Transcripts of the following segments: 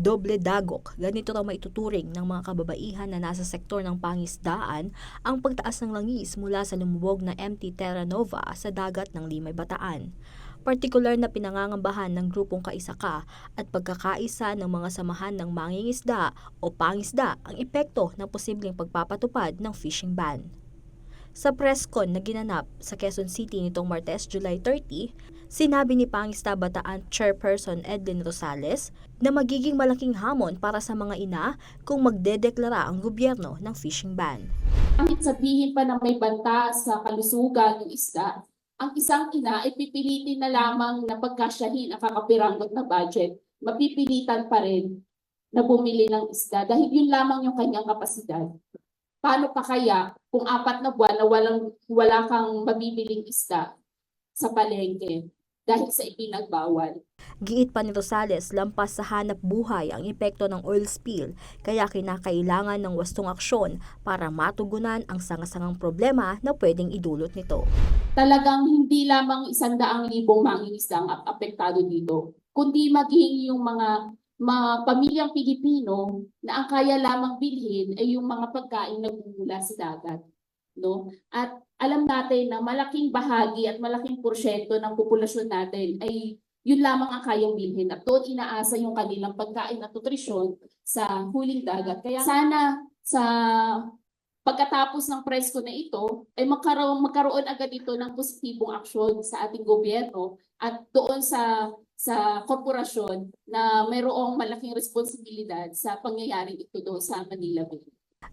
Doble dagok, ganito raw maituturing ng mga kababaihan na nasa sektor ng pangisdaan ang pagtaas ng langis mula sa lumubog na MT Terra Nova sa dagat ng Limay Bataan. Partikular na pinangangambahan ng grupong Kaisaka at pagkakaisa ng mga samahan ng mangingisda o pangisda ang epekto ng posibleng pagpapatupad ng fishing ban. Sa presscon na ginanap sa Quezon City nitong Martes, July 30, sinabi ni Pangista Bataan Chairperson Edlin Rosales na magiging malaking hamon para sa mga ina kung magdedeklara ang gobyerno ng fishing ban. Kahit sabihin pa na may banta sa kalusugan ng isda, ang isang ina ay pipilitin na lamang na pagkasyahin ang kakapiranggot na budget. Mapipilitan pa rin na bumili ng isda dahil yun lamang yung kanyang kapasidad. Paano pa kaya kung apat na buwan na walang, wala kang mabibiling isda sa palengke dahil sa ipinagbawal? Giit pa ni Rosales lampas sa hanap buhay ang epekto ng oil spill kaya kinakailangan ng wastong aksyon para matugunan ang sangasangang problema na pwedeng idulot nito. talagang hindi lamang isandaang libong mangingisda ang ap- apektado dito, kundi maging yung mga mga pamilyang Pilipino na ang kaya lamang bilhin ay yung mga pagkain na bumula sa dagat. No? At alam natin na malaking bahagi at malaking porsyento ng populasyon natin ay yun lamang ang kayang bilhin at doon inaasa yung kanilang pagkain at nutrisyon sa huling dagat. Kaya sana sa pagkatapos ng presko na ito, ay magkaroon, magkaroon agad ito ng positibong aksyon sa ating gobyerno at doon sa sa korporasyon na mayroong malaking responsibilidad sa pangyayaring ito doon sa Manila Bay.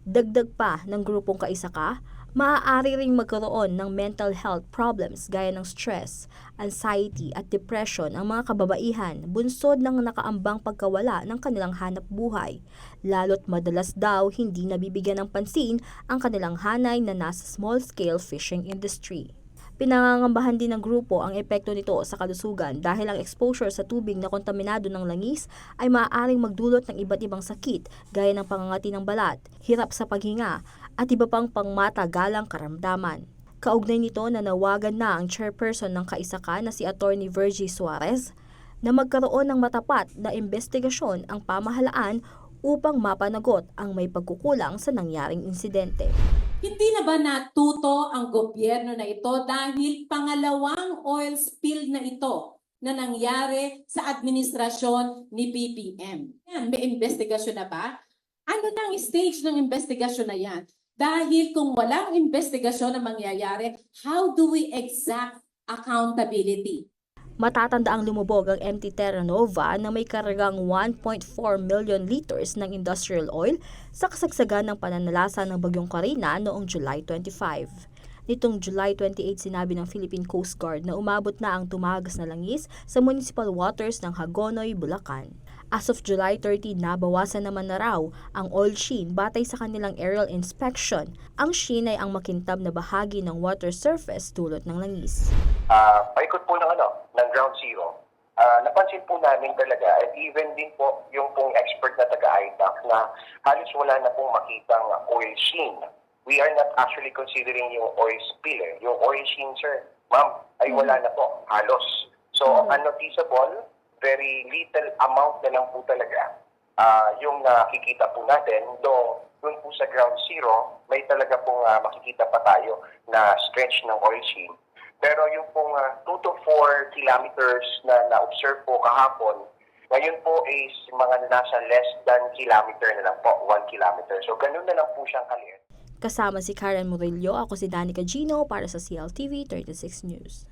Dagdag pa ng grupong Kaisaka, maaari ring magkaroon ng mental health problems gaya ng stress, anxiety at depression ang mga kababaihan bunsod ng nakaambang pagkawala ng kanilang hanap buhay. Lalo't madalas daw hindi nabibigyan ng pansin ang kanilang hanay na nasa small-scale fishing industry. Pinangangambahan din ng grupo ang epekto nito sa kalusugan dahil ang exposure sa tubig na kontaminado ng langis ay maaaring magdulot ng iba't ibang sakit gaya ng pangangati ng balat, hirap sa paghinga at iba pang pangmatagalang karamdaman. Kaugnay nito na nawagan na ang chairperson ng kaisaka na si Attorney Virgie Suarez na magkaroon ng matapat na investigasyon ang pamahalaan upang mapanagot ang may pagkukulang sa nangyaring insidente. Hindi na ba natuto ang gobyerno na ito dahil pangalawang oil spill na ito na nangyari sa administrasyon ni? Yan, may investigasyon na ba? Ano na ang stage ng investigasyon na yan? Dahil kung walang investigasyon na mangyayari, how do we exact accountability? Matatanda ang lumubog ang MT Terra Nova na may karagang 1.4 million liters ng industrial oil sa kasagsagan ng pananalasa ng Bagyong Karina noong July 25. Nitong July 28 sinabi ng Philippine Coast Guard na umabot na ang tumagas na langis sa municipal waters ng Hagonoy, Bulacan. As of July 30, nabawasan naman na raw ang oil sheen batay sa kanilang aerial inspection. Ang sheen ay ang makintab na bahagi ng water surface dulot ng langis. Ah, paikot po ng ano, ng ground zero. Ah, napansin po namin talaga at even din po yung pong expert na taga-IDAC na halos wala na pong makitang oil sheen. We are not actually considering yung oil spill. Eh. Yung oil sheen, sir, ma'am, ay wala na po, halos. So, unnoticeable, very little amount na lang po talaga ah, yung nakikita po natin. Though, dun po sa ground zero, may talaga pong ah, makikita pa tayo na stretch ng oil sheen. Pero yung pong ah, 2 to 4 kilometers na na-observe po kahapon, ngayon po is mga nasa less than kilometer na lang po, 1 kilometer. So ganun na lang po siyang kaliit. Kasama si Karen Murillo, ako si Danica Gino para sa CLTV 36 News.